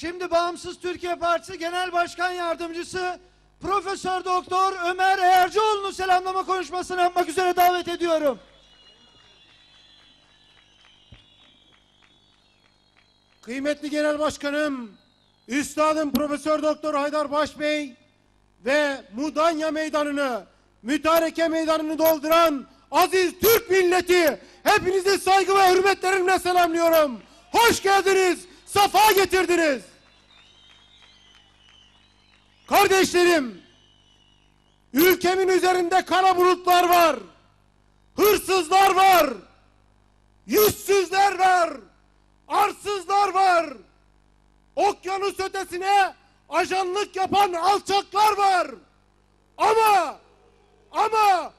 Şimdi Bağımsız Türkiye Partisi Genel Başkan Yardımcısı Profesör Doktor Ömer Eğercioğlu'nu selamlama konuşmasını yapmak üzere davet ediyorum. Kıymetli Genel Başkanım, Üstadım Profesör Doktor Haydar Başbey ve Mudanya Meydanı'nı, Mütareke Meydanı'nı dolduran aziz Türk milleti hepinizi saygı ve hürmetlerimle selamlıyorum. Hoş geldiniz, safa getirdiniz. Kardeşlerim, ülkemin üzerinde kara bulutlar var. Hırsızlar var. Yüzsüzler var. Arsızlar var. Okyanus ötesine ajanlık yapan alçaklar var. Ama ama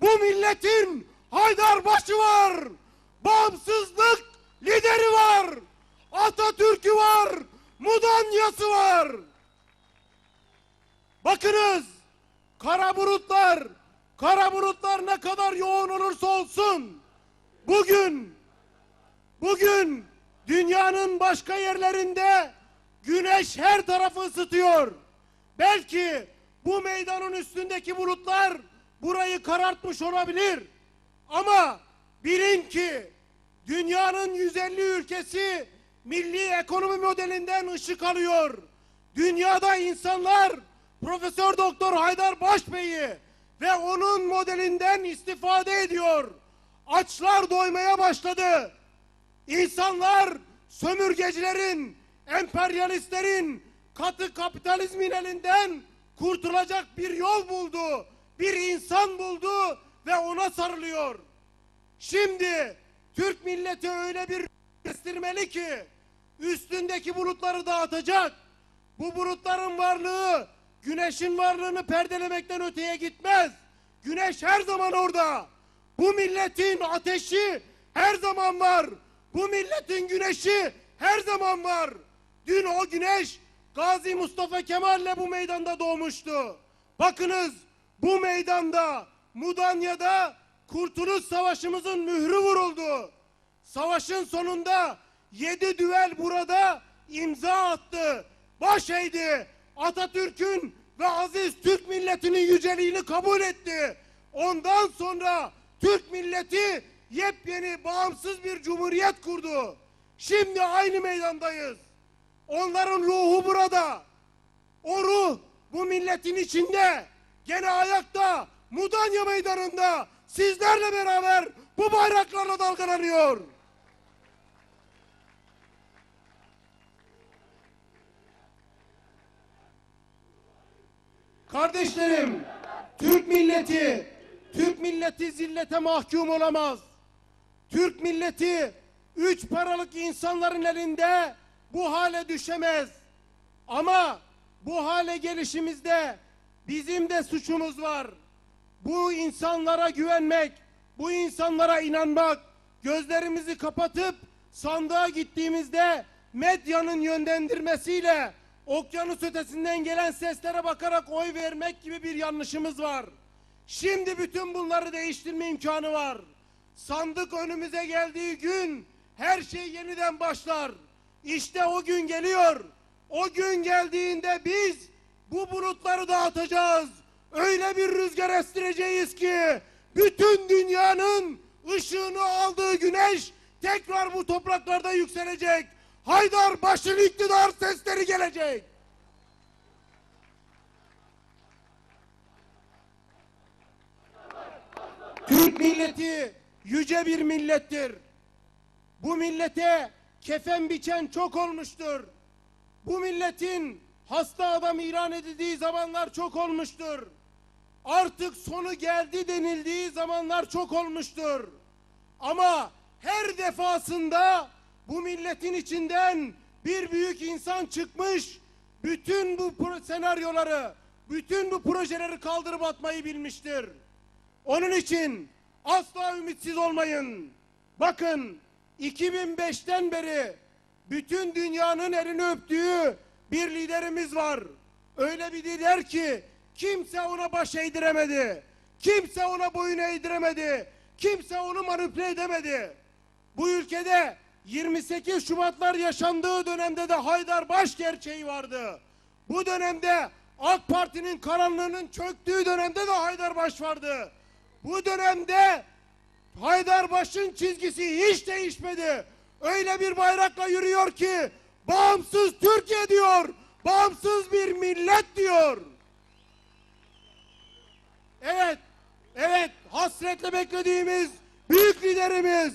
bu milletin Haydarbaşı var. Bağımsızlık lideri var. Atatürk'ü var. Mudanyası var. Bakınız kara bulutlar kara bulutlar ne kadar yoğun olursa olsun bugün bugün dünyanın başka yerlerinde güneş her tarafı ısıtıyor. Belki bu meydanın üstündeki bulutlar burayı karartmış olabilir. Ama bilin ki dünyanın 150 ülkesi milli ekonomi modelinden ışık alıyor. Dünyada insanlar Profesör Doktor Haydar Başbey'i ve onun modelinden istifade ediyor. Açlar doymaya başladı. İnsanlar sömürgecilerin, emperyalistlerin katı kapitalizmin elinden kurtulacak bir yol buldu. Bir insan buldu ve ona sarılıyor. Şimdi Türk milleti öyle bir kestirmeli ki üstündeki bulutları dağıtacak. Bu bulutların varlığı güneşin varlığını perdelemekten öteye gitmez. Güneş her zaman orada. Bu milletin ateşi her zaman var. Bu milletin güneşi her zaman var. Dün o güneş Gazi Mustafa Kemal'le bu meydanda doğmuştu. Bakınız bu meydanda Mudanya'da Kurtuluş Savaşımızın mührü vuruldu. Savaşın sonunda yedi düvel burada imza attı. Baş eğdi. Atatürk'ün ve aziz Türk milletinin yüceliğini kabul etti. Ondan sonra Türk milleti yepyeni bağımsız bir cumhuriyet kurdu. Şimdi aynı meydandayız. Onların ruhu burada. O ruh bu milletin içinde. Gene ayakta Mudanya meydanında sizlerle beraber bu bayraklarla dalgalanıyor. Kardeşlerim, Türk milleti, Türk milleti zillete mahkum olamaz. Türk milleti üç paralık insanların elinde bu hale düşemez. Ama bu hale gelişimizde bizim de suçumuz var. Bu insanlara güvenmek, bu insanlara inanmak, gözlerimizi kapatıp sandığa gittiğimizde medyanın yönlendirmesiyle okyanus ötesinden gelen seslere bakarak oy vermek gibi bir yanlışımız var. Şimdi bütün bunları değiştirme imkanı var. Sandık önümüze geldiği gün her şey yeniden başlar. İşte o gün geliyor. O gün geldiğinde biz bu bulutları dağıtacağız. Öyle bir rüzgar estireceğiz ki bütün dünyanın ışığını aldığı güneş tekrar bu topraklarda yükselecek. Haydar başın iktidar sesleri gelecek. Türk milleti yüce bir millettir. Bu millete kefen biçen çok olmuştur. Bu milletin hasta adam ilan edildiği zamanlar çok olmuştur. Artık sonu geldi denildiği zamanlar çok olmuştur. Ama her defasında bu milletin içinden bir büyük insan çıkmış, bütün bu senaryoları, bütün bu projeleri kaldırıp atmayı bilmiştir. Onun için asla ümitsiz olmayın. Bakın 2005'ten beri bütün dünyanın elini öptüğü bir liderimiz var. Öyle bir lider ki kimse ona baş eğdiremedi. Kimse ona boyun eğdiremedi. Kimse onu manipüle edemedi. Bu ülkede 28 Şubatlar yaşandığı dönemde de Haydarbaş gerçeği vardı. Bu dönemde AK Parti'nin karanlığının çöktüğü dönemde de Haydarbaş vardı. Bu dönemde Haydarbaş'ın çizgisi hiç değişmedi. Öyle bir bayrakla yürüyor ki bağımsız Türkiye diyor. Bağımsız bir millet diyor. Evet, evet hasretle beklediğimiz büyük liderimiz,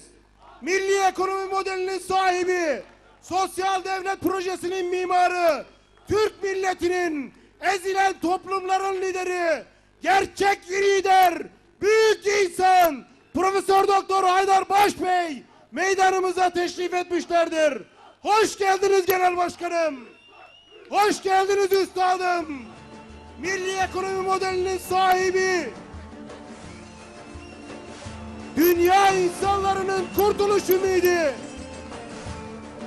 milli ekonomi modelinin sahibi, sosyal devlet projesinin mimarı, Türk milletinin ezilen toplumların lideri, gerçek lider, büyük insan, Profesör Doktor Haydar Baş Bey meydanımıza teşrif etmişlerdir. Hoş geldiniz Genel Başkanım. Hoş geldiniz üstadım. Milli ekonomi modelinin sahibi. Dünya insanlarının kurtuluş ümidi.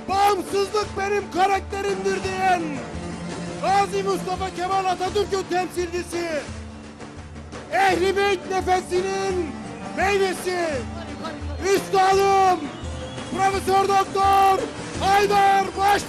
Bağımsızlık benim karakterimdir diyen Gazi Mustafa Kemal Atatürk'ün temsilcisi. Ehli Beyt nefesinin meyvesi. Üstadım Profesör Doktor Haydar Baş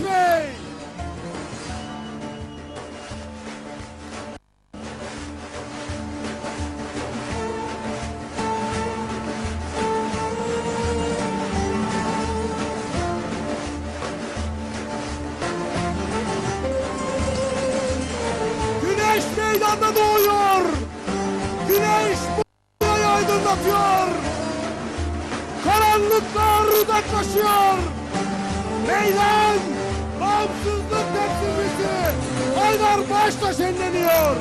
Güneş meydanda doğuyor. Güneş bu dünyayı aydınlatıyor. Karanlıklar uzaklaşıyor. Meydan bağımsızlık temsilcisi Haydar Baş'la şenleniyor.